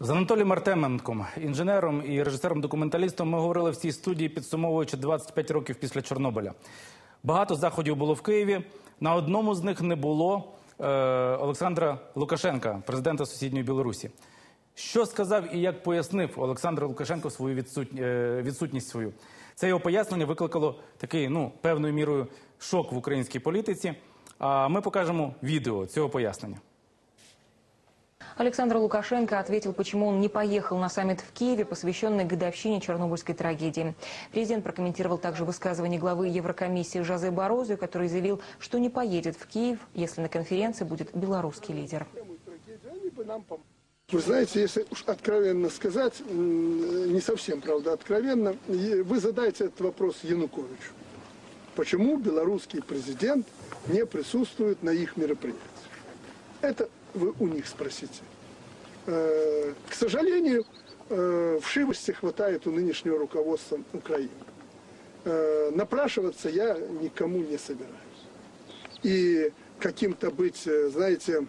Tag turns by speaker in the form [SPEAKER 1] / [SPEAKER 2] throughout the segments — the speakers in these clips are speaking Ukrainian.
[SPEAKER 1] З Анатолієм Артеменком, інженером і режисером-документалістом, ми говорили в цій студії, підсумовуючи 25 років після Чорнобиля. Багато заходів було в Києві. На одному з них не було е, Олександра Лукашенка, президента сусідньої Білорусі. Що сказав і як пояснив Олександр Лукашенко свою відсут... е, відсутність свою? Це його пояснення викликало такий, ну, певною мірою шок в українській політиці. А ми покажемо відео цього пояснення.
[SPEAKER 2] Александр Лукашенко ответил, почему он не поехал на саммит в Киеве, посвященный годовщине Чернобыльской трагедии. Президент прокомментировал также высказывание главы Еврокомиссии Жозе Борозу, который заявил, что не поедет в Киев, если на конференции будет белорусский лидер.
[SPEAKER 3] Вы знаете, если уж откровенно сказать, не совсем, правда, откровенно, вы задаете этот вопрос Януковичу. Почему белорусский президент не присутствует на их мероприятиях? Это вы у них спросите. Э, К сожалению, э, вшивости хватает у нынешнего руководства Украины. Э, Напрашиваться я никому не собираюсь. И каким-то быть, знаете,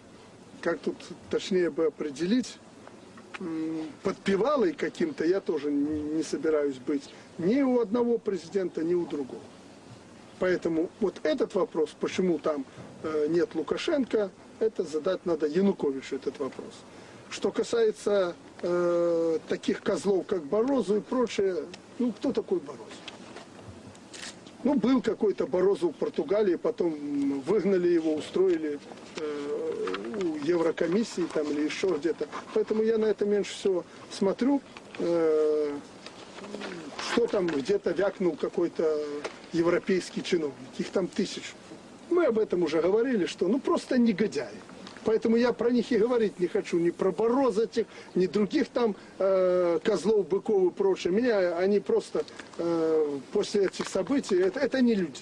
[SPEAKER 3] как тут точнее бы определить, подпевалой каким-то я тоже не, собираюсь быть ни у одного президента, ни у другого. Поэтому вот этот вопрос, почему там нет Лукашенко, это задать надо Януковичу этот вопрос. Что касается э, таких козлов, как Борозу и прочее, ну кто такой Борозу? Ну, был какой-то Борозу в Португалии, потом выгнали его, устроили э, у Еврокомиссии там или еще где-то. Поэтому я на это меньше всего смотрю. Э, что там где-то вякнул какой-то европейский чиновник. Их там тысяч. Мы об этом уже говорили, что ну просто негодяи. Поэтому я про них и говорить не хочу, ни про Бороза этих, ни других там э, козлов, быков и прочее. Меня они просто э, после этих событий, это, это не люди.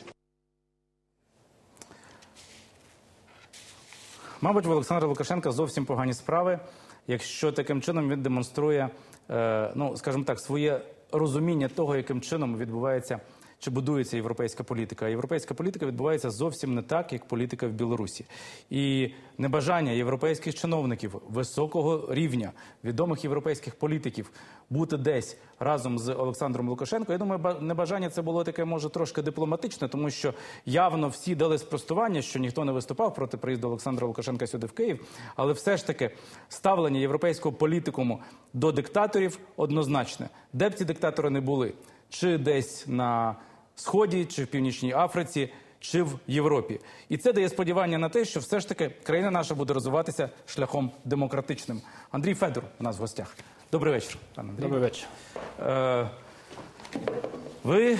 [SPEAKER 1] Мабуть, в Олександра Лукашенка зовсім погані справи, якщо таким чином він демонструє, е, ну скажімо так, своє розуміння того, яким чином відбувається чи будується європейська політика. А європейська політика відбувається зовсім не так, як політика в Білорусі. І небажання європейських чиновників високого рівня, відомих європейських політиків бути десь разом з Олександром Лукашенко. Я думаю, ба- небажання це було таке, може, трошки дипломатичне, тому що явно всі дали спростування, що ніхто не виступав проти приїзду Олександра Лукашенка сюди в Київ. Але все ж таки ставлення європейського політикуму до диктаторів однозначне. Де б ці диктатори не були, чи десь на сході, чи в північній Африці. Чи в Європі, і це дає сподівання на те, що все ж таки країна наша буде розвиватися шляхом демократичним. Андрій Федор у нас в гостях. Добрий вечір, пане Андрій.
[SPEAKER 4] Добрий вечір.
[SPEAKER 1] Е, ви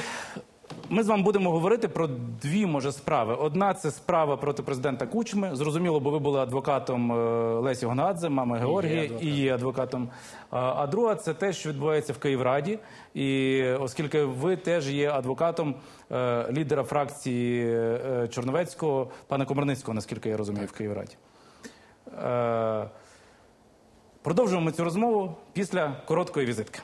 [SPEAKER 1] ми з вами будемо говорити про дві може справи. Одна це справа проти президента Кучми. Зрозуміло, бо ви були адвокатом е, Лесі Гонадзе, мами Георгії, і є адвокатом. А, друга це те, що відбувається в Київраді. І оскільки ви теж є адвокатом е, лідера фракції е, Чорновецького, пана Комарницького, наскільки я розумію, в Київраді. Продовжуємо цю розмову після короткої візитки.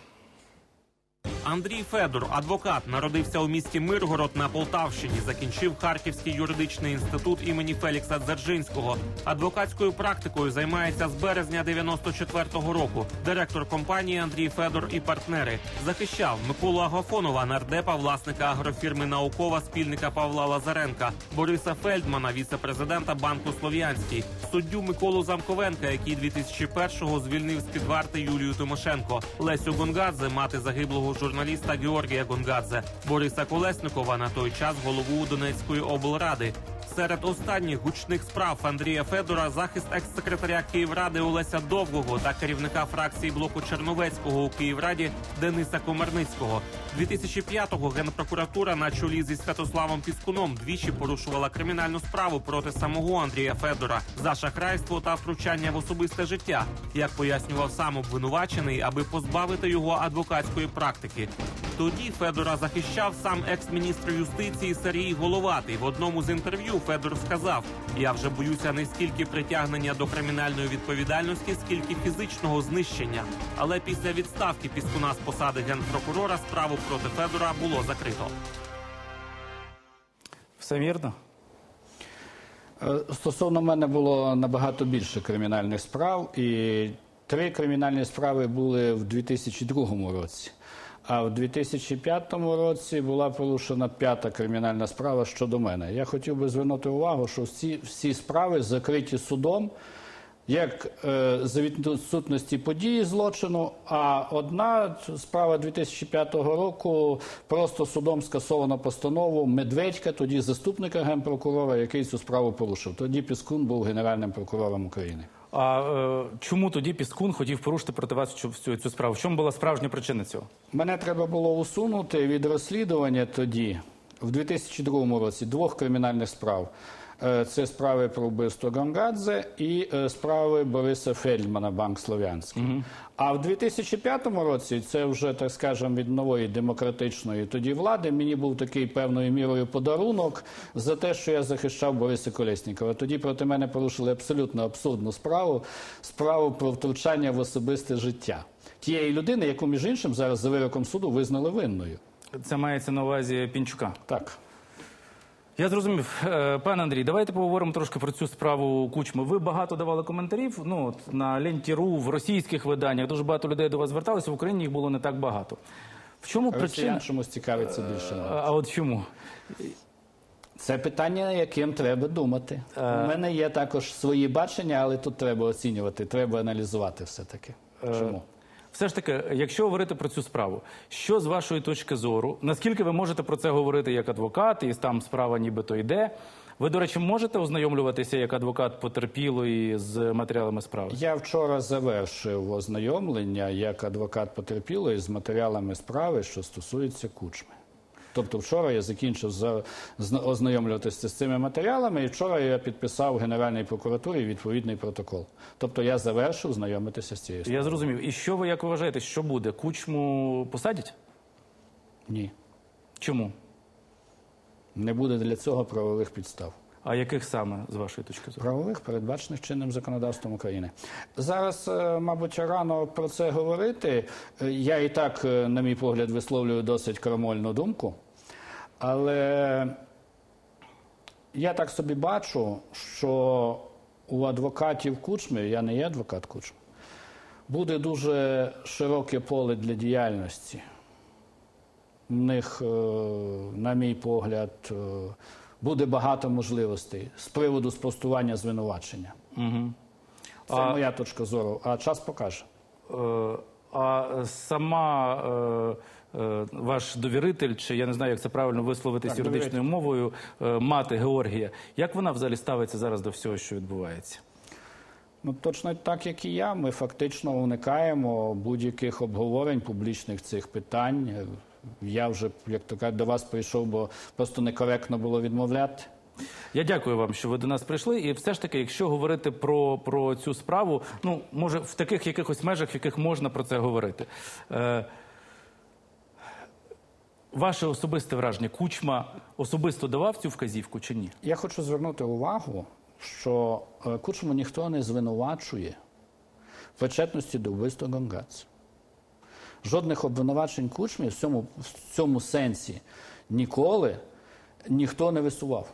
[SPEAKER 5] Андрій Федор, адвокат, народився у місті Миргород на Полтавщині. Закінчив Харківський юридичний інститут імені Фелікса Дзержинського. Адвокатською практикою займається з березня 94-го року. Директор компанії Андрій Федор і партнери захищав Миколу Агафонова, нардепа, власника агрофірми Наукова, спільника Павла Лазаренка, Бориса Фельдмана, віце-президента банку Слов'янський, суддю Миколу Замковенка, який 2001-го звільнив з під варти Юлію Тимошенко, Лесю Гонгадзе, мати загиблого журналіста Георгія Гонгадзе, Бориса Колесникова на той час голову Донецької облради. Серед останніх гучних справ Андрія Федора захист екс-секретаря Київради Олеся Довгого та керівника фракції блоку Черновецького у Київраді Дениса Комарницького. 2005-го генпрокуратура на чолі зі Святославом Піскуном двічі порушувала кримінальну справу проти самого Андрія Федора за шахрайство та втручання в особисте життя, як пояснював сам обвинувачений, аби позбавити його адвокатської практики. Тоді Федора захищав сам екс-міністр юстиції Сергій Головатий. В одному з інтерв'ю Федор сказав: Я вже боюся не стільки притягнення до кримінальної відповідальності, скільки фізичного знищення. Але після відставки Піскуна з посади генпрокурора справу проти Федора було закрито.
[SPEAKER 1] Все вірно?
[SPEAKER 4] Е, Стосовно мене було набагато більше кримінальних справ, і Три кримінальні справи були в 2002 році. А в 2005 році була порушена п'ята кримінальна справа щодо мене. Я хотів би звернути увагу, що всі, всі справи закриті судом як е, за відсутності події злочину, а одна справа 2005 року просто судом скасовано постанову Медведька, тоді заступника генпрокурора, який цю справу порушив. Тоді Піскун був генеральним прокурором України.
[SPEAKER 1] А е, чому тоді Піскун хотів порушити проти вас цю, цю, цю справу? В чому була справжня причина цього?
[SPEAKER 4] Мене треба було усунути від розслідування тоді, в 2002 році, двох кримінальних справ. Е, Це справи про вбивство Гангадзе і е, справи Бориса Фельдмана, Банк Слов'янський. А в 2005 році, це вже, так скажемо, від нової демократичної тоді влади, мені був такий певною мірою подарунок за те, що я захищав Бориса Колєснікова. Тоді проти мене порушили абсолютно абсурдну справу, справу про втручання в особисте життя тієї людини, яку, між іншим, зараз за вироком суду визнали винною.
[SPEAKER 1] Це мається на увазі Пінчука.
[SPEAKER 4] Так.
[SPEAKER 1] Я зрозумів. Е, Пане Андрій, давайте поговоримо трошки про цю справу Кучми. Ви багато давали коментарів. Ну от на Ленті.ру, в російських виданнях дуже багато людей до вас зверталися. В Україні їх було не так багато. В чому причина?
[SPEAKER 4] Росіян чомусь цікавиться більше.
[SPEAKER 1] А, а от чому?
[SPEAKER 4] Це питання, яким треба думати. У мене є також свої бачення, але тут треба оцінювати, треба аналізувати все-таки. Чому?
[SPEAKER 1] Все ж таки, якщо говорити про цю справу, що з вашої точки зору, наскільки ви можете про це говорити як адвокат, і там справа нібито йде? Ви, до речі, можете ознайомлюватися як адвокат потерпілої з матеріалами справи?
[SPEAKER 4] Я вчора завершив ознайомлення як адвокат потерпілої з матеріалами справи, що стосується кучми. Тобто вчора я закінчив за, ознайомлюватися з цими матеріалами, і вчора я підписав Генеральній прокуратурі відповідний протокол. Тобто я завершив знайомитися з цією справою.
[SPEAKER 1] Я зрозумів. І що ви як ви вважаєте, що буде? Кучму посадять?
[SPEAKER 4] Ні.
[SPEAKER 1] Чому?
[SPEAKER 4] Не буде для цього правових підстав.
[SPEAKER 1] А яких саме з вашої точки зору?
[SPEAKER 4] Правових, передбачених чинним законодавством України. Зараз, е, мабуть, рано про це говорити. Е, Я і так, е, на мій погляд, висловлюю досить крамольну думку. Але я так собі бачу, що у адвокатів Кучми, я не є адвокат Кучми, буде дуже широке поле для діяльності. В них, е, на мій погляд, е, буде багато можливостей з приводу спростування звинувачення.
[SPEAKER 1] Угу.
[SPEAKER 4] Це моя точка зору, а час покаже.
[SPEAKER 1] Е, а сама ваш довіритель, чи я не знаю, як це правильно висловитись юридичною мовою, е, мати Георгія, як вона взагалі ставиться зараз до всього, що відбувається?
[SPEAKER 4] Ну, точно так, як і я, ми фактично уникаємо будь-яких обговорень публічних цих питань. Е, Я вже, як то кажуть, до вас прийшов, бо просто некоректно було відмовляти.
[SPEAKER 1] Я дякую вам, що ви до нас прийшли. І все ж таки, якщо говорити про, про цю справу, ну може в таких якихось межах, в яких можна про це говорити. Е, ваше особисте враження, Кучма особисто давав цю вказівку чи ні?
[SPEAKER 4] Я хочу звернути увагу, що е, Кучму ніхто не звинувачує в причетності до вбивства Гонгадзе. Жодних обвинувачень Кучмі в цьому, в цьому сенсі ніколи ніхто не висував.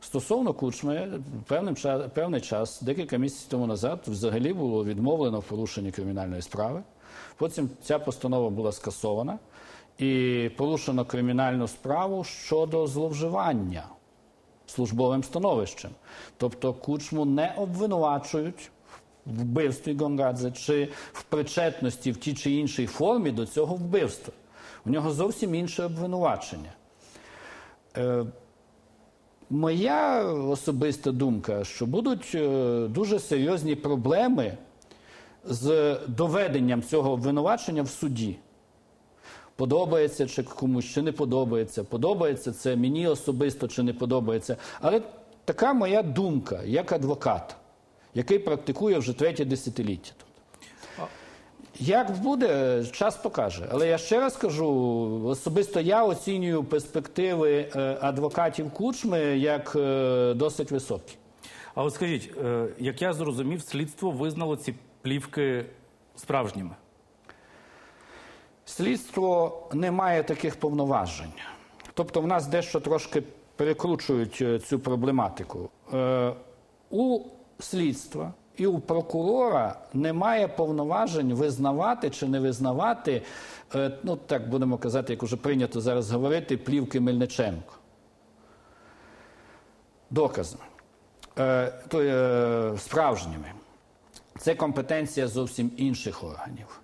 [SPEAKER 4] Стосовно Кучми, певним певний час, декілька місяців тому назад, взагалі було відмовлено в порушенні кримінальної справи. Потім ця постанова була скасована і порушено кримінальну справу щодо зловживання службовим становищем. Тобто Кучму не обвинувачують в вбивстві Гонгадзе чи в причетності в тій чи іншій формі до цього вбивства. У нього зовсім інше обвинувачення. Е, Моя особиста думка, що будуть е, дуже серйозні проблеми з доведенням цього обвинувачення в суді. Подобається чи комусь, чи не подобається. Подобається це мені особисто чи не подобається. Але така моя думка, як адвокат, який практикує вже третє десятиліття. Як буде, час покаже. Але я ще раз кажу, особисто я оцінюю перспективи е, адвокатів Кучми як е, досить високі.
[SPEAKER 1] А от скажіть, е, як я зрозумів, слідство визнало ці плівки справжніми.
[SPEAKER 4] Слідство не має таких повноважень. Тобто в нас дещо трошки перекручують е, цю проблематику. Е, У слідства І у прокурора немає повноважень визнавати чи не визнавати, е, ну так будемо казати, як уже прийнято зараз говорити, плівки Мельниченко. Доказами. Справжніми. Це компетенція зовсім інших органів.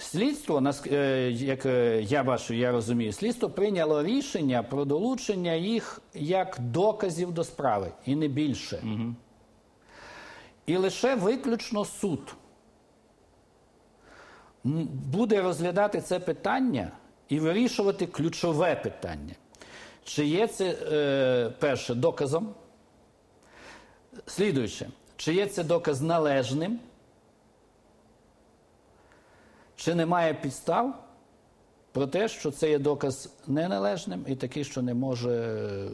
[SPEAKER 4] Слідство, е, як е, я бачу, я розумію, слідство прийняло рішення про долучення їх як доказів до справи, і не більше. І лише виключно суд буде розглядати це питання і вирішувати ключове питання. Чи є це е, перше доказом? Слідуюче, чи є це доказ належним? Чи немає підстав про те, що це є доказ неналежним і такий, що не може е,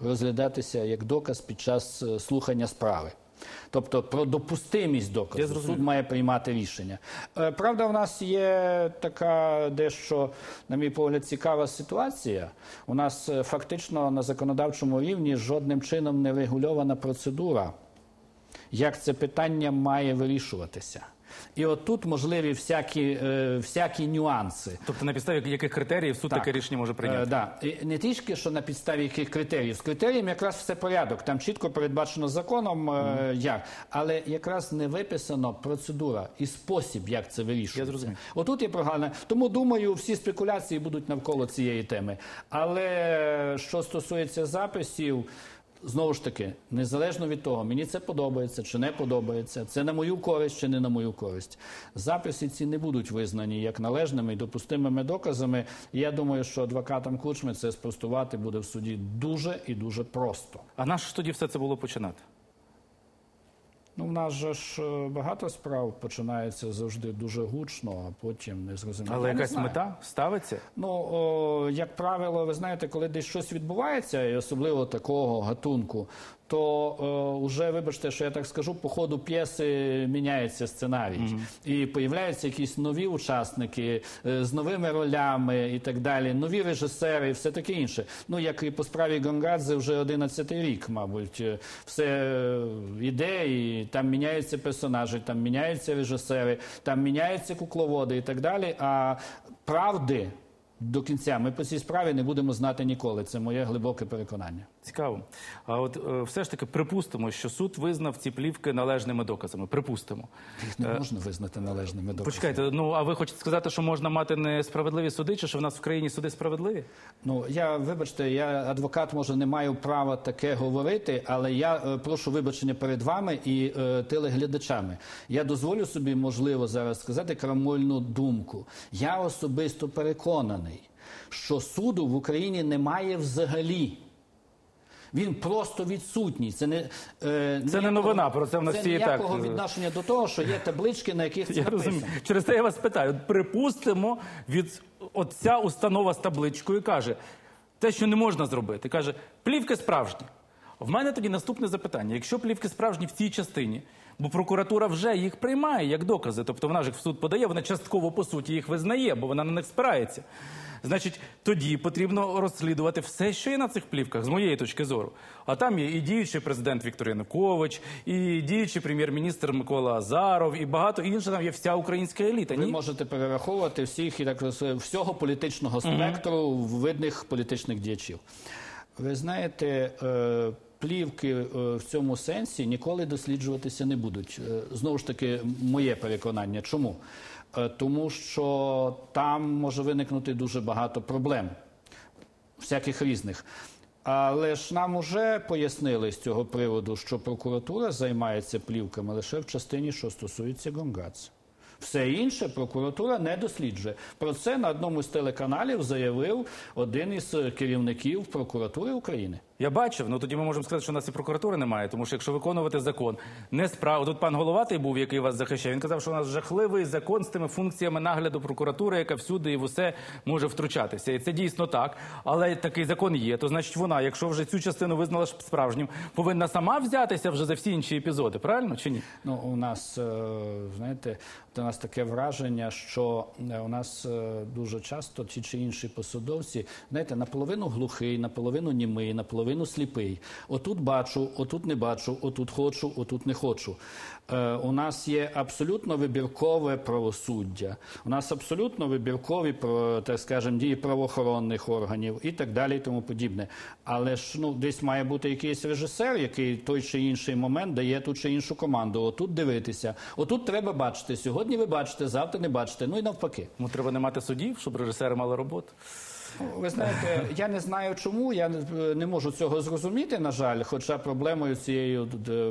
[SPEAKER 4] розглядатися як доказ під час е, слухання справи? Тобто про допустимість доказу суд має приймати рішення. Е, Правда, в нас є така дещо, на мій погляд, цікава ситуація. У нас фактично на законодавчому рівні жодним чином не регульована процедура як це питання має вирішуватися. І от тут можливі всякі, е, всякі нюанси.
[SPEAKER 1] Тобто на підставі яких критеріїв суд
[SPEAKER 4] Так.
[SPEAKER 1] таке рішення може прийняти?
[SPEAKER 4] Е, да. І не тільки що на підставі яких критеріїв. З критерієм якраз все порядок. Там чітко передбачено законом, е, як. Але якраз не виписано процедура і спосіб, як це
[SPEAKER 1] Я
[SPEAKER 4] вирішується.
[SPEAKER 1] зрозумів.
[SPEAKER 4] Отут є прогалина. Тому думаю, всі спекуляції будуть навколо цієї теми. Але що стосується записів. Знову ж таки, незалежно від того, мені це подобається чи не подобається, це на мою користь чи не на мою користь. Записи ці не будуть визнані як належними і допустимими доказами. Я думаю, що адвокатам Кучми це спростувати буде в суді дуже і дуже просто.
[SPEAKER 1] А наш тоді все це було починати?
[SPEAKER 4] Ну, в нас же ж е, багато справ починається завжди дуже гучно, а потім не зрозуміло.
[SPEAKER 1] Але
[SPEAKER 4] Я
[SPEAKER 1] якась
[SPEAKER 4] знаю.
[SPEAKER 1] мета ставиться?
[SPEAKER 4] Ну, о, як правило, ви знаєте, коли десь щось відбувається, і особливо такого гатунку, то е, вже, вибачте, що я так скажу, по ходу п'єси міняється сценарій. І появляються якісь нові учасники е, з новими ролями і так далі, нові режисери і все таке інше. Ну, як і по справі Гонгадзе вже 11-й рік, мабуть, е, все е, іде, і там міняються персонажі, там міняються режисери, там міняються кукловоди і так далі. А правди до кінця ми по цій справі не будемо знати ніколи. Це моє глибоке переконання.
[SPEAKER 1] Цікаво. А от е, все ж таки припустимо, що суд визнав ці плівки належними доказами. Припустимо.
[SPEAKER 4] Їх не можна визнати належними доказами.
[SPEAKER 1] Почекайте, ну а ви хочете сказати, що можна мати несправедливі суди, чи що в нас в країні суди справедливі?
[SPEAKER 4] Ну я вибачте, я адвокат, може, не маю права таке говорити, але я е, прошу вибачення перед вами і е, телеглядачами. Я дозволю собі, можливо, зараз сказати крамольну думку. Я особисто переконаний, що суду в Україні немає взагалі. Він просто відсутній. Це не, е,
[SPEAKER 1] Це не новина, про це в нас
[SPEAKER 4] це
[SPEAKER 1] всі так,
[SPEAKER 4] ніякого
[SPEAKER 1] е,
[SPEAKER 4] відношення до того, що є таблички, на яких це
[SPEAKER 1] Я
[SPEAKER 4] написано.
[SPEAKER 1] розумію. Через це я вас питаю. Припустимо, від от ця установа з табличкою каже, те, що не можна зробити, каже, плівки справжні. В мене тоді наступне запитання: якщо плівки справжні в цій частині, бо прокуратура вже їх приймає як докази, тобто вона ж їх в суд подає, вона частково по суті їх визнає, бо вона на них спирається. Значить, тоді потрібно розслідувати все, що є на цих плівках, з моєї точки зору. А там є і діючий президент Віктор Янукович, і діючий прем'єр-міністр Микола Азаров, і багато інших. Там є вся українська еліта.
[SPEAKER 4] Ви можете перераховувати всіх і так всього політичного спектру видних політичних діячів. Ви знаєте, е, плівки е, в цьому сенсі ніколи досліджуватися не будуть. Е, Знову ж таки, моє переконання. Чому? Е, Тому що там може виникнути дуже багато проблем всяких різних. Але ж нам уже пояснили з цього приводу, що прокуратура займається плівками лише в частині, що стосується Гонгадзе. Все інше прокуратура не досліджує. Про це на одному з телеканалів заявив один із керівників прокуратури України.
[SPEAKER 1] Я бачив, ну тоді ми можемо сказати, що у нас і прокуратури немає, тому що якщо виконувати закон не справа. Тут пан Головатий був, який вас захищає. Він казав, що у нас жахливий закон з тими функціями нагляду прокуратури, яка всюди і в усе може втручатися. І це дійсно так. Але такий закон є. То значить, вона, якщо вже цю частину визнала справжнім, повинна сама взятися вже за всі інші епізоди. Правильно чи ні?
[SPEAKER 4] Ну, у нас, е, знаєте, у нас таке враження, що е, у нас е, дуже часто ті чи інші посадовці, знаєте, наполовину глухий, наполовину німий, наполовину наполовину сліпий. Отут бачу, отут не бачу, отут хочу, отут не хочу. Е, у нас є абсолютно вибіркове правосуддя. У нас абсолютно вибіркові про, так скажемо, дії правоохоронних органів і так далі, і тому подібне. Але ж ну десь має бути якийсь режисер, який той чи інший момент дає ту чи іншу команду. Отут дивитися, отут треба бачити. Сьогодні ви бачите, завтра не бачите. Ну і навпаки.
[SPEAKER 1] Ну, треба не мати судів, щоб режисери мали роботу.
[SPEAKER 4] Ви знаєте, я не знаю чому, я не- можу цього зрозуміти, на жаль, хоча проблемою цією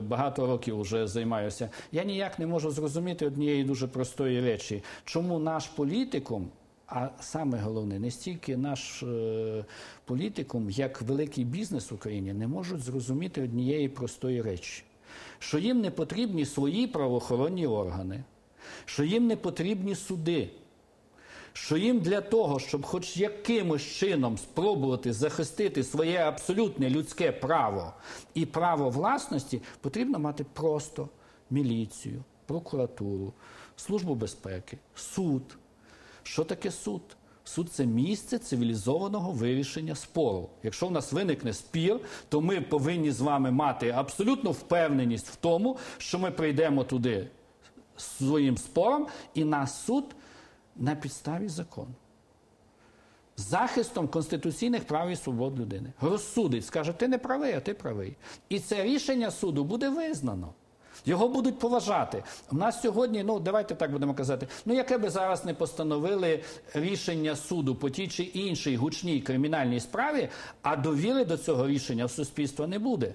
[SPEAKER 4] багато років вже займаюся. Я ніяк не можу зрозуміти однієї дуже простої речі, чому наш політикум, а саме головне, не стільки наш е, політикум, як великий бізнес в Україні, не можуть зрозуміти однієї простої речі, що їм не потрібні свої правоохоронні органи, що їм не потрібні суди що їм для того, щоб хоч якимось чином спробувати захистити своє абсолютне людське право і право власності, потрібно мати просто міліцію, прокуратуру, службу безпеки, суд. Що таке суд? Суд це місце цивілізованого вирішення спору. Якщо в нас виникне спір, то ми повинні з вами мати абсолютну впевненість в тому, що ми прийдемо туди своїм спором, і нас суд на підставі закону. Захистом конституційних прав і свобод людини. Розсудить, скаже, ти не правий, а ти правий. І це рішення суду буде визнано. Його будуть поважати. У нас сьогодні, ну давайте так будемо казати, ну яке би зараз не постановили рішення суду по тій чи іншій гучній кримінальній справі, а довіри до цього рішення в суспільства не буде.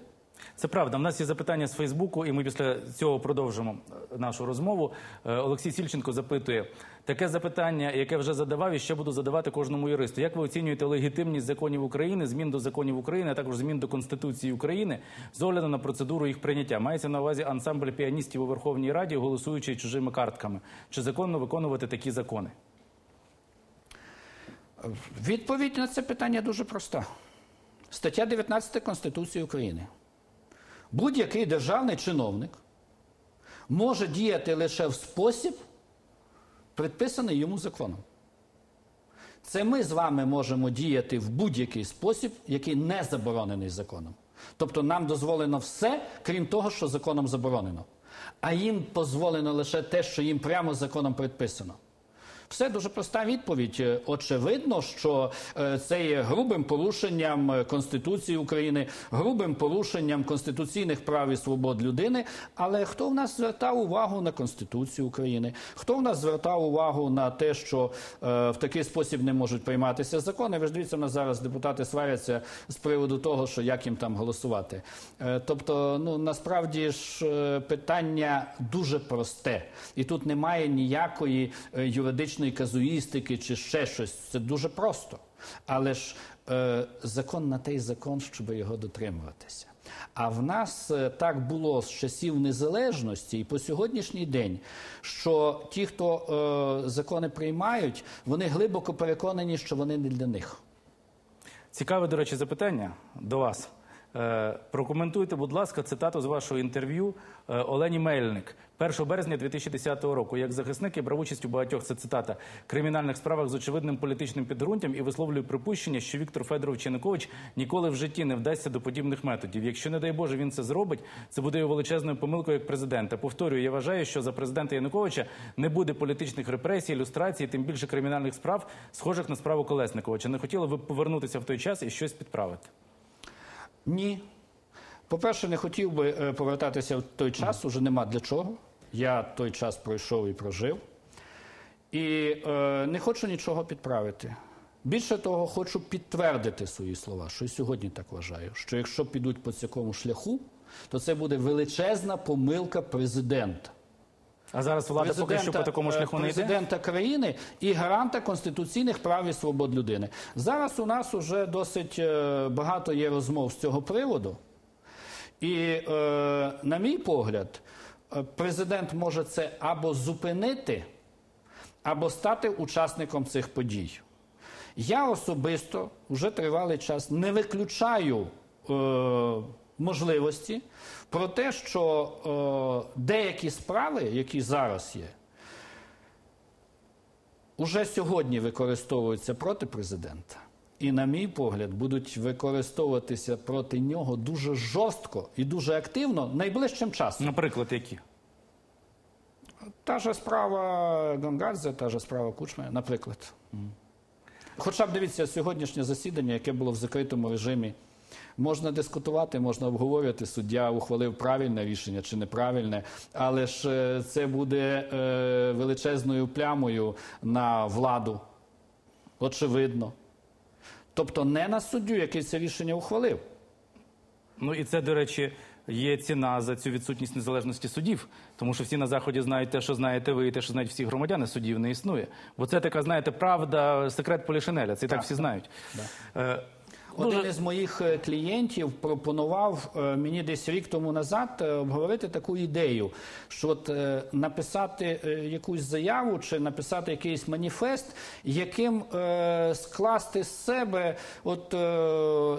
[SPEAKER 1] Це правда. У нас є запитання з Фейсбуку, і ми після цього продовжимо е, нашу розмову. Е, Олексій Сільченко запитує таке запитання, яке вже задавав і ще буду задавати кожному юристу. Як ви оцінюєте легітимність законів України, змін до законів України, а також змін до Конституції України з огляду на процедуру їх прийняття? Мається на увазі ансамбль піаністів у Верховній Раді, голосуючи чужими картками. Чи законно виконувати такі закони?
[SPEAKER 4] Відповідь на це питання дуже проста. Стаття 19 Конституції України. Будь-який державний чиновник може діяти лише в спосіб, предписаний йому законом. Це ми з вами можемо діяти в будь-який спосіб, який не заборонений законом. Тобто нам дозволено все, крім того, що законом заборонено. А їм дозволено лише те, що їм прямо законом предписано. Все дуже проста відповідь. Е, Очевидно, що е, це є грубим порушенням е, Конституції України, грубим порушенням конституційних прав і свобод людини. Але хто в нас звертав увагу на Конституцію України? Хто в нас звертав увагу на те, що в такий спосіб не можуть прийматися закони? Ви ж дивіться, у нас зараз депутати сваряться з приводу того, що як їм там голосувати. Тобто, ну насправді ж питання дуже просте, і тут немає ніякої е, юридичної казуїстики чи ще щось. Це дуже просто. Але ж е, закон на те й закон, щоб його дотримуватися. А в нас е, так було з часів незалежності і по сьогоднішній день, що ті, хто е, закони приймають, вони глибоко переконані, що вони не для них.
[SPEAKER 1] Цікаве, до речі, запитання до вас. Е, Прокоментуйте, будь ласка, цитату з вашого інтерв'ю е, Олені Мельник 1 березня 2010 року. Як захисник я брав участь у багатьох це цитата кримінальних справах з очевидним політичним підґрунтям і висловлюю припущення, що Віктор Федорович Янукович ніколи в житті не вдасться до подібних методів. Якщо не дай Боже він це зробить, це буде його величезною помилкою як президента. Повторюю, я вважаю, що за президента Януковича не буде політичних репресій, ілюстрацій, тим більше кримінальних справ, схожих на справу Колесникова. Чи не хотіли ви повернутися в той час і щось підправити?
[SPEAKER 4] Ні. По-перше, не хотів би е, повертатися в той час, уже нема для чого. Я той час пройшов і прожив. І е, не хочу нічого підправити. Більше того, хочу підтвердити свої слова, що і сьогодні так вважаю, що якщо підуть по цьому шляху, то це буде величезна помилка президента.
[SPEAKER 1] А зараз влада поки що по такому
[SPEAKER 4] е,
[SPEAKER 1] шляху не йде?
[SPEAKER 4] президента країни і гаранта конституційних прав і свобод людини. Зараз у нас уже досить е, багато є розмов з цього приводу. І, е, на мій погляд, президент може це або зупинити, або стати учасником цих подій. Я особисто вже тривалий час не виключаю е, можливості про те, що е, деякі справи, які зараз є, уже сьогодні використовуються проти президента. І, на мій погляд, будуть використовуватися проти нього дуже жорстко і дуже активно найближчим часом.
[SPEAKER 1] Наприклад, які?
[SPEAKER 4] Та ж справа Гонгадзе, та ж справа Кучми, наприклад. Хоча б дивіться, сьогоднішнє засідання, яке було в закритому режимі, можна дискутувати, можна обговорювати. Суддя ухвалив правильне рішення чи неправильне, але ж е, це буде е, величезною плямою на владу. Очевидно. Тобто не на суддю, який це рішення ухвалив.
[SPEAKER 1] Ну і це, до речі, є ціна за цю відсутність незалежності судів, тому що всі на заході знають те, що знаєте ви, і те, що знають всі громадяни, судів не існує. Бо це така, знаєте, правда, секрет Полішинеля. Це і так, всі знають. Е,
[SPEAKER 4] Один із моїх е, клієнтів пропонував е, мені десь рік тому назад е, обговорити таку ідею, що от написати якусь заяву чи написати якийсь маніфест, яким скласти з себе от,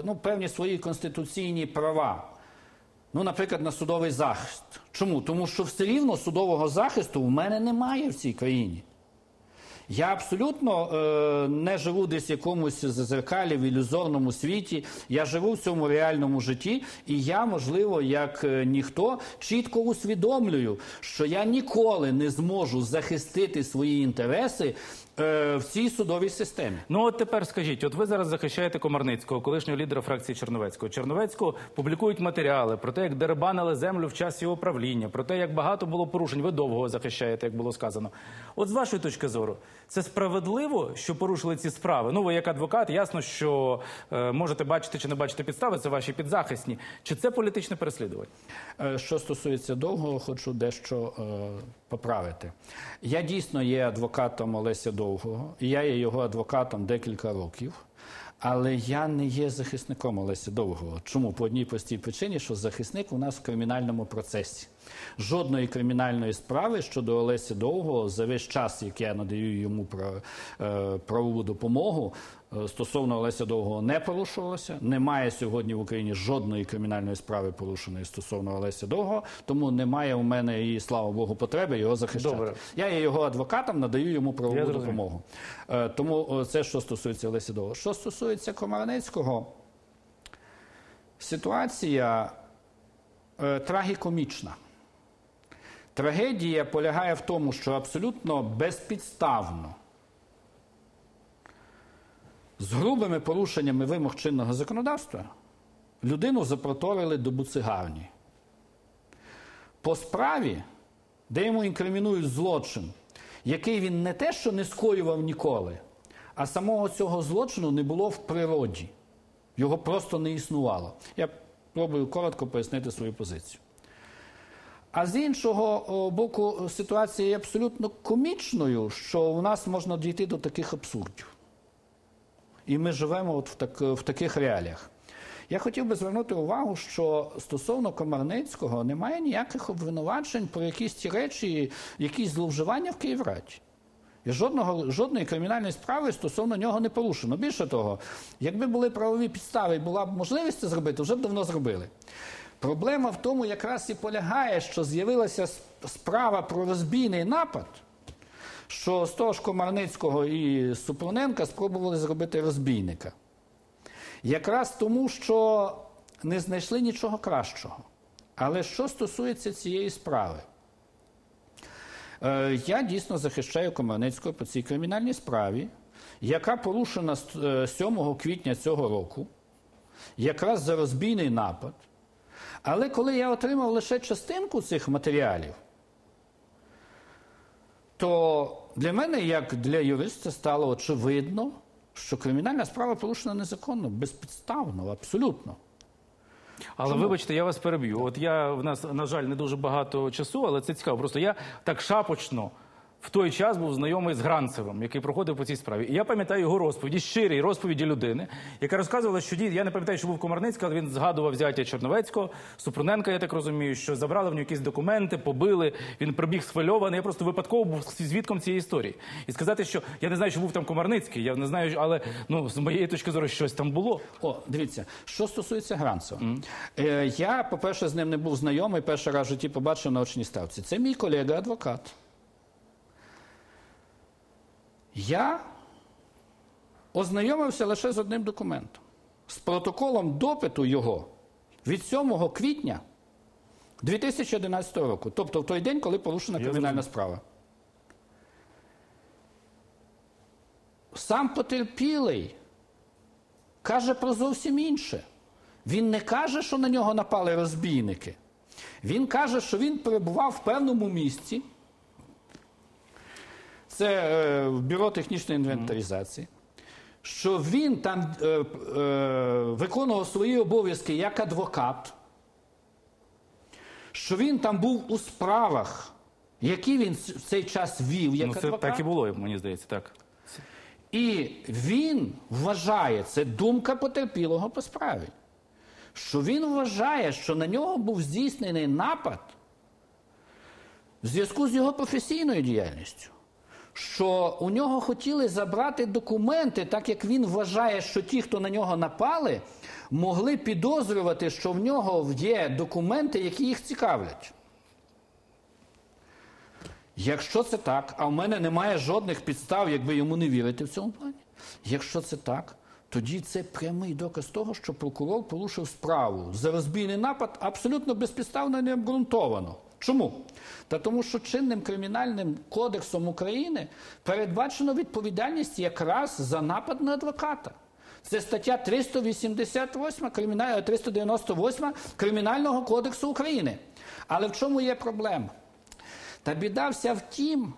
[SPEAKER 4] ну, певні свої конституційні права. Ну, наприклад, на судовий захист. Чому? Тому що все рівно судового захисту в мене немає в цій країні. Я абсолютно е, не живу десь якомусь зазеркалі в ілюзорному світі. Я живу в цьому реальному житті, і я, можливо, як е, ніхто, чітко усвідомлюю, що я ніколи не зможу захистити свої інтереси е, в цій судовій системі.
[SPEAKER 1] Ну от тепер скажіть, от ви зараз захищаєте Комарницького, колишнього лідера фракції Черновецького. Черновецького публікують матеріали про те, як дерибанили землю в час його правління, про те, як багато було порушень. Ви довго захищаєте, як було сказано. От з вашої точки зору, це справедливо, що порушили ці справи? Ну, ви як адвокат, ясно, що е, можете бачити чи не бачити підстави, це ваші підзахисні. Чи це політичне переслідування?
[SPEAKER 4] Е, Що стосується довгого, хочу дещо е, поправити. Я дійсно є адвокатом Олеся Довгого, і я є його адвокатом декілька років. Але я не є захисником Олеся Довгого. Чому? По одній простій причині, що захисник у нас в кримінальному процесі. Жодної кримінальної справи щодо Олеся Довгого за весь час, як я надаю йому е, правову допомогу, е, стосовно Олеся Довгого не порушувалося. Немає сьогодні в Україні жодної кримінальної справи порушеної стосовно Олеся Довгого, тому немає у мене і слава Богу потреби його захищати.
[SPEAKER 1] Добре.
[SPEAKER 4] Я є його адвокатом, надаю йому правову допомогу. Е, Тому це що стосується Олеся Довгого. Що стосується Комарницького, ситуація трагікомічна. Трагедія полягає в тому, що абсолютно безпідставно, з грубими порушеннями вимог чинного законодавства, людину запроторили до буцигарні. По справі, де йому інкримінують злочин, який він не те, що не скоював ніколи, а самого цього злочину не було в природі. Його просто не існувало. Я пробую коротко пояснити свою позицію. А з іншого боку, ситуація є абсолютно комічною, що у нас можна дійти до таких абсурдів. І ми живемо от в, так, в таких реаліях. Я хотів би звернути увагу, що стосовно Комарницького немає ніяких обвинувачень про якісь ті речі, якісь зловживання в Київраді. І жодного, жодної кримінальної справи стосовно нього не порушено. Більше того, якби були правові підстави і була б можливість це зробити, вже б давно зробили. Проблема в тому якраз і полягає, що з'явилася справа про розбійний напад, що з того ж Комарницького і Супруненка спробували зробити розбійника. Якраз тому, що не знайшли нічого кращого. Але що стосується цієї справи, Е, Я дійсно захищаю Комарницького по цій кримінальній справі, яка порушена е, 7 квітня цього року, якраз за розбійний напад. Але коли я отримав лише частинку цих матеріалів, то для мене, як для юриста, стало очевидно, що кримінальна справа порушена незаконно, безпідставно, абсолютно.
[SPEAKER 1] Але вибачте, я вас переб'ю. От я в нас, на жаль, не дуже багато часу, але це цікаво. Просто я так шапочно в той час був знайомий з Гранцевим, який проходив по цій справі. І я пам'ятаю його розповіді, щирі розповіді людини, яка розказувала, що дід, я не пам'ятаю, що був Комарницький, але він згадував взяття Черновецького, Супруненка, я так розумію, що забрали в нього якісь документи, побили. Він прибіг схвильований. Я просто випадково був свідком цієї історії. І сказати, що я не знаю, що був там Комарницький, я не знаю, але ну з моєї точки зору щось там було.
[SPEAKER 4] О, дивіться, що стосується Гранцева. Е, я, по-перше, з ним не був знайомий, перший раз в житті побачив на очній ставці. Це мій колега-адвокат. Я ознайомився лише з одним документом з протоколом допиту його від 7 квітня 2011 року, тобто в той день, коли порушена кримінальна справа. Сам потерпілий каже про зовсім інше. Він не каже, що на нього напали розбійники. Він каже, що він перебував в певному місці. Це е, бюро технічної інвентаризації. Що він там е, е, виконував свої обов'язки як адвокат, що він там був у справах, які він в цей час вів як
[SPEAKER 1] Ну, це
[SPEAKER 4] адвокат.
[SPEAKER 1] так і було, мені здається, так.
[SPEAKER 4] І він вважає, це думка потерпілого по справі, що він вважає, що на нього був здійснений напад в зв'язку з його професійною діяльністю. Що у нього хотіли забрати документи, так як він вважає, що ті, хто на нього напали, могли підозрювати, що в нього є документи, які їх цікавлять. Якщо це так, а в мене немає жодних підстав, якби йому не вірити в цьому плані. Якщо це так, тоді це прямий доказ того, що прокурор порушив справу за розбійний напад абсолютно безпідставно і необґрунтовано. Чому? Та тому, що чинним кримінальним кодексом України передбачено відповідальність якраз за напад на адвоката. Це стаття 388 криміна- 398 Кримінального кодексу України. Але в чому є проблема? Та біда вся в тім,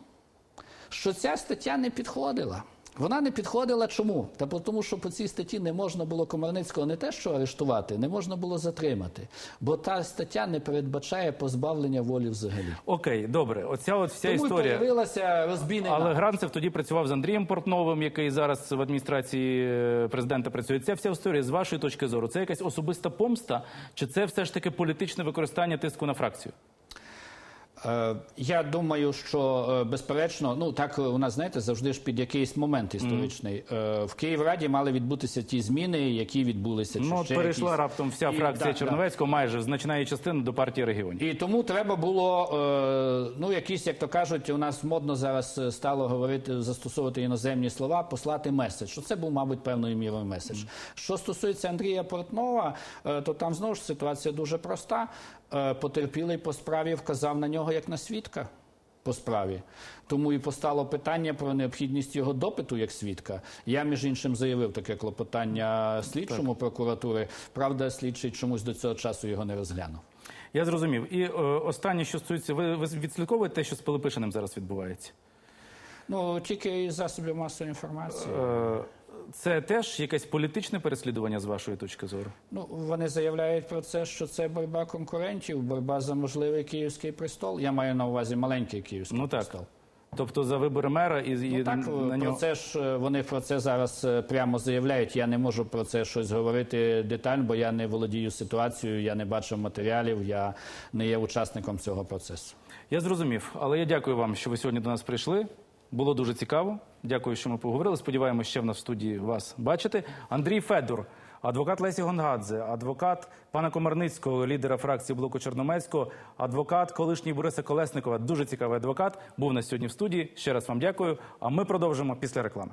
[SPEAKER 4] що ця стаття не підходила. Вона не підходила чому? Та тому, що по цій статті не можна було Комарницького не те, що арештувати, не можна було затримати. Бо та стаття не передбачає позбавлення волі взагалі.
[SPEAKER 1] Окей, добре. Оця от вся
[SPEAKER 4] Тому
[SPEAKER 1] історія.
[SPEAKER 4] появилася розбійний
[SPEAKER 1] Але. Гранцев тоді працював з Андрієм Портновим, який зараз в адміністрації е, президента працює. Ця вся історія з вашої точки зору, це якась особиста помста, чи це все ж таки політичне використання тиску на фракцію?
[SPEAKER 4] Е, Я думаю, що е, безперечно, ну так у нас знаєте, завжди ж під якийсь момент історичний. Е, В Київраді мали відбутися ті зміни, які відбулися. чи
[SPEAKER 1] Ну,
[SPEAKER 4] ще
[SPEAKER 1] перейшла
[SPEAKER 4] якісь.
[SPEAKER 1] раптом вся фракція
[SPEAKER 4] да, да.
[SPEAKER 1] Черновецького, майже значна її частина до партії регіонів.
[SPEAKER 4] І тому треба було, ну якісь, як то кажуть, у нас модно зараз стало говорити, застосовувати іноземні слова, послати меседж. Що це був, мабуть, певною мірою меседж. Що стосується Андрія Портнова, то там знову ж ситуація дуже проста. Е, Потерпілий по справі вказав на нього як на свідка. По справі тому і постало питання про необхідність його допиту як свідка. Я між іншим заявив таке клопотання слідчому прокуратури. Правда, слідчий чомусь до цього часу його не розглянув.
[SPEAKER 1] Я зрозумів. І е, останнє, що стосується, ви, ви відслідковуєте те, що з Пилипишиним зараз відбувається?
[SPEAKER 4] Ну тільки із засобів масової інформації.
[SPEAKER 1] Е, це теж якесь політичне переслідування з вашої точки зору?
[SPEAKER 4] Ну вони заявляють про це, що це боротьба конкурентів, боротьба за можливий київський престол. Я маю на увазі маленький київський
[SPEAKER 1] Ну так.
[SPEAKER 4] престол.
[SPEAKER 1] Тобто за вибори мера і, і
[SPEAKER 4] Ну так
[SPEAKER 1] на
[SPEAKER 4] про
[SPEAKER 1] нього.
[SPEAKER 4] це ж е, вони про це зараз е, прямо заявляють. Я не можу про це щось говорити детально, бо я не володію ситуацією, я не бачив матеріалів, я не є учасником цього процесу.
[SPEAKER 1] Я зрозумів, але я дякую вам, що ви сьогодні до нас прийшли. Було дуже цікаво. Дякую, що ми поговорили. Сподіваємося, ще в нас в студії вас бачити. Андрій Федор, адвокат Лесі Гонгадзе, адвокат пана Комарницького, лідера фракції блоку Чорномецького, адвокат колишній Бориса Колесникова. Дуже цікавий адвокат. Був на сьогодні в студії. Ще раз вам дякую. А ми продовжимо після реклами.